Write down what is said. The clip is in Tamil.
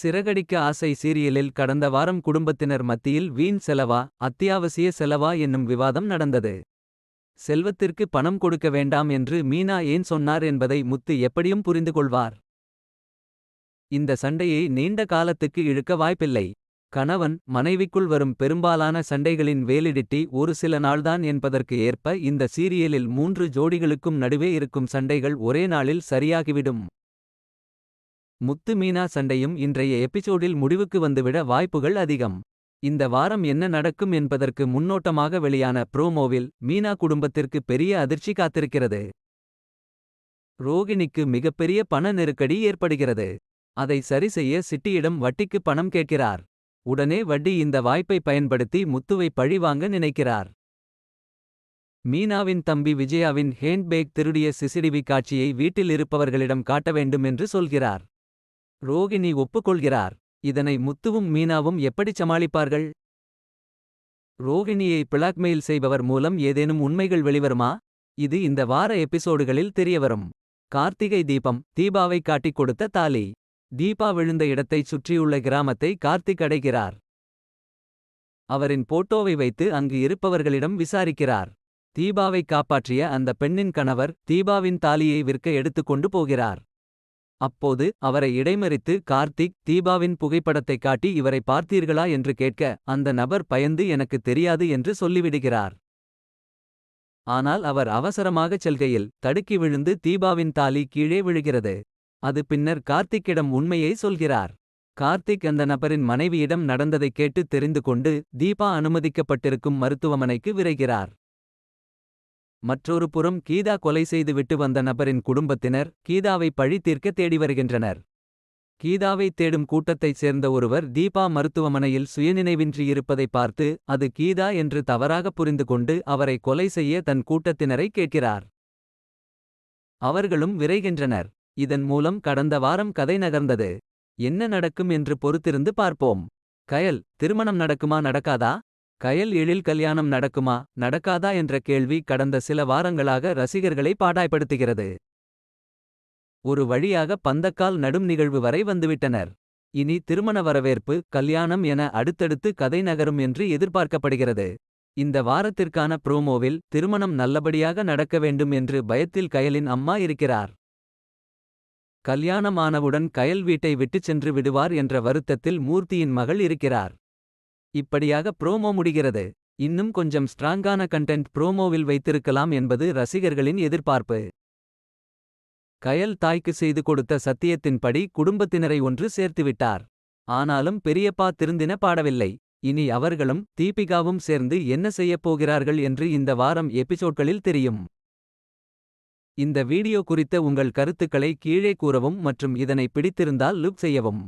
சிறகடிக்க ஆசை சீரியலில் கடந்த வாரம் குடும்பத்தினர் மத்தியில் வீண் செலவா அத்தியாவசிய செலவா என்னும் விவாதம் நடந்தது. செல்வத்திற்கு பணம் கொடுக்க வேண்டாம் என்று மீனா ஏன் சொன்னார் என்பதை முத்து எப்படியும் புரிந்து கொள்வார். இந்த சண்டையை நீண்ட காலத்துக்கு இழுக்க வாய்ப்பில்லை. கணவன் மனைவிக்குள் வரும் பெரும்பாலான சண்டைகளின் வேலிடிட்டி ஒரு சில நாள்தான் என்பதற்கு ஏற்ப இந்த சீரியலில் மூன்று ஜோடிகளுக்கும் நடுவே இருக்கும் சண்டைகள் ஒரே நாளில் சரியாகிவிடும். முத்து மீனா சண்டையும் இன்றைய எபிசோடில் முடிவுக்கு வந்துவிட வாய்ப்புகள் அதிகம். இந்த வாரம் என்ன நடக்கும் என்பதற்கு முன்னோட்டமாக வெளியான ப்ரோமோவில் மீனா குடும்பத்திற்கு பெரிய அதிர்ச்சி காத்திருக்கிறது. ரோகிணிக்கு மிகப்பெரிய பண நெருக்கடி ஏற்படுகிறது. அதை சரிசெய்ய சிட்டியிடம் வட்டிக்கு பணம் கேட்கிறார். உடனே வட்டி இந்த வாய்ப்பை பயன்படுத்தி முத்துவை பழிவாங்க நினைக்கிறார். மீனாவின் தம்பி விஜயாவின் ஹேண்ட்பேக் திருடிய சிசிடிவி காட்சியை வீட்டில் இருப்பவர்களிடம் காட்ட வேண்டும் என்று சொல்கிறார். ரோகிணி ஒப்புக்கொள்கிறார். இதனை முத்துவும் மீனாவும் எப்படிச் சமாளிப்பார்கள். ரோகிணியை பிளாக்மெயில் செய்பவர் மூலம் ஏதேனும் உண்மைகள் வெளிவருமா. இது இந்த வார எபிசோடுகளில் தெரியவரும். கார்த்திகை தீபம் தீபாவை காட்டிக் கொடுத்த தாலி. தீபா விழுந்த இடத்தைச் சுற்றியுள்ள கிராமத்தை கார்த்திக் அடைகிறார். அவரின் போட்டோவை வைத்து அங்கு இருப்பவர்களிடம் விசாரிக்கிறார். தீபாவை காப்பாற்றிய அந்த பெண்ணின் கணவர் தீபாவின் தாலியை விற்க எடுத்துக்கொண்டு போகிறார். அப்போது அவரை இடைமறித்து கார்த்திக் தீபாவின் புகைப்படத்தைக் காட்டி இவரை பார்த்தீர்களா என்று கேட்க அந்த நபர் பயந்து எனக்கு தெரியாது என்று சொல்லிவிடுகிறார். ஆனால் அவர் அவசரமாகச் செல்கையில் தடுக்கி விழுந்து தீபாவின் தாலி கீழே விழுகிறது. அது பின்னர் கார்த்திக்கிடம் உண்மையை சொல்கிறார். கார்த்திக் அந்த நபரின் மனைவியிடம் நடந்ததைக் கேட்டு தெரிந்து கொண்டு தீபா அனுமதிக்கப்பட்டிருக்கும் மருத்துவமனைக்கு விரைகிறார். மற்றொரு புறம் கீதா கொலை செய்து விட்டு வந்த நபரின் குடும்பத்தினர் கீதாவை பழி தீர்க்க தேடி வருகின்றனர். கீதாவை தேடும் கூட்டத்தைச் சேர்ந்த ஒருவர் தீபா மருத்துவமனையில் சுயநினைவின்றி இருப்பதை பார்த்து அது கீதா என்று தவறாக புரிந்து கொண்டு அவரை கொலை செய்ய தன் கூட்டத்தினரை கேட்கிறார். அவர்களும் விரைகின்றனர். இதன் மூலம் கடந்த வாரம் கதை நகர்ந்தது. என்ன நடக்கும் என்று பொறுத்திருந்து பார்ப்போம். கயல் திருமணம் நடக்குமா நடக்காதா. கயல் எழில் கல்யாணம் நடக்குமா நடக்காதா என்ற கேள்வி கடந்த சில வாரங்களாக ரசிகர்களை பாடாய்ப்படுத்துகிறது. ஒரு வழியாக பந்தக்கால் நடும் நிகழ்வு வரை வந்துவிட்டனர். இனி திருமண வரவேற்பு கல்யாணம் என அடுத்தடுத்து கதை நகரும் என்று எதிர்பார்க்கப்படுகிறது. இந்த வாரத்திற்கான ப்ரோமோவில் திருமணம் நல்லபடியாக நடக்க வேண்டும் என்று பயத்தில் கயலின் அம்மா இருக்கிறார். கல்யாணமானவுடன் கயல் வீட்டை விட்டுச் சென்று விடுவார் என்ற வருத்தத்தில் மூர்த்தியின் மகள் இருக்கிறார். இப்படியாக ப்ரோமோ முடிகிறது. இன்னும் கொஞ்சம் ஸ்ட்ராங்கான கண்டென்ட் ப்ரோமோவில் வைத்திருக்கலாம் என்பது ரசிகர்களின் எதிர்பார்ப்பு. கயல் தாய்க்கு செய்து கொடுத்த சத்தியத்தின்படி குடும்பத்தினரை ஒன்று சேர்த்துவிட்டார். ஆனாலும் பெரியப்பா திருந்தின பாடவில்லை. இனி அவர்களும் தீபிகாவும் சேர்ந்து என்ன செய்யப் போகிறார்கள் என்று இந்த வாரம் எபிசோட்களில் தெரியும். இந்த வீடியோ குறித்த உங்கள் கருத்துக்களை கீழே கூறவும் மற்றும் இதனை பிடித்திருந்தால் லுக் செய்யவும்.